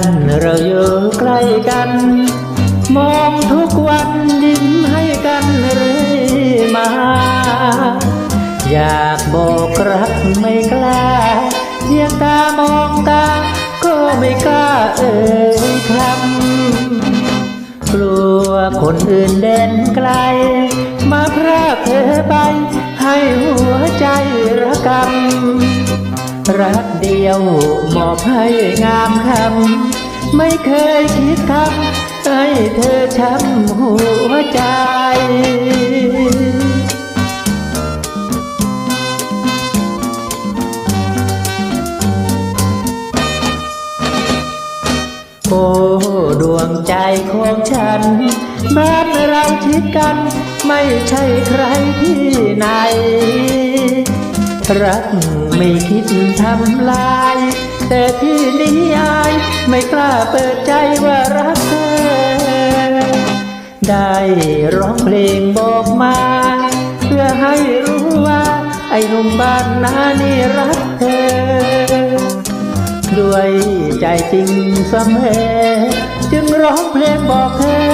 นเราอยู่ใกล้กัน มองทุกวันยิ้มให้กันเรื่อยมา อยากบอกรักไม่กล้าเพียงตามองตาก็ไม่กล้าเอ่ยคำกลัวคนอื่นเด่นไกล มาพรากเธอไป ให้หัวใจระกำ รักเดียวมอบให้งามคำ ไม่เคยคิดทำให้เธอช้ำหัวใจโอ้ดวงใจของฉันบ้านเราชิดกัน ไม่ใช่ใครที่ไหน รัก ไม่คิดทำลาย แต่ที่นี้อายไม่กล้าเปิดใจว่ารักเธอ ได้ร้องเพลงบอกมา เพื่อให้รู้ว่า ไอ้หนุ่มบ้านนานี่รักเธอ ด้วยใจจริงเสมอจึงร้องเพลงบอกเธอ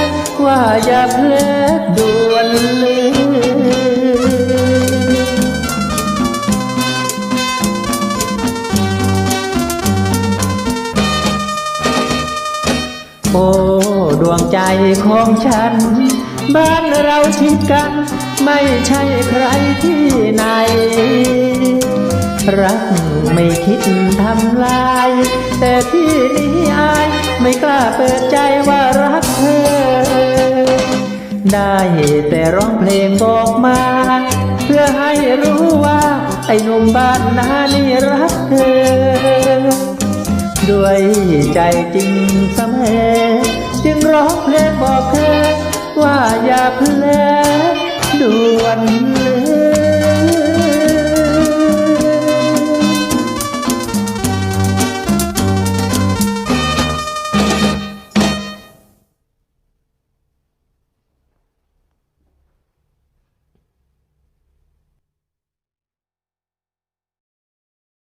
ว่าอย่าเพลดด่วนลืม โอดวงใจของฉัน บ้านเราชิดกัน ไม่ใช่ใครที่ไหน รักไม่คิดทำลาย แต่ที่นี้อายไม่กล้าเปิดใจว่ารักเธอ ได้แต่ร้องเพลงบอกมา เพื่อให้รู้ว่า ไอ้หนุ่มบ้านนานี่รักเธอ ด้วยใจจริงเสมอ วน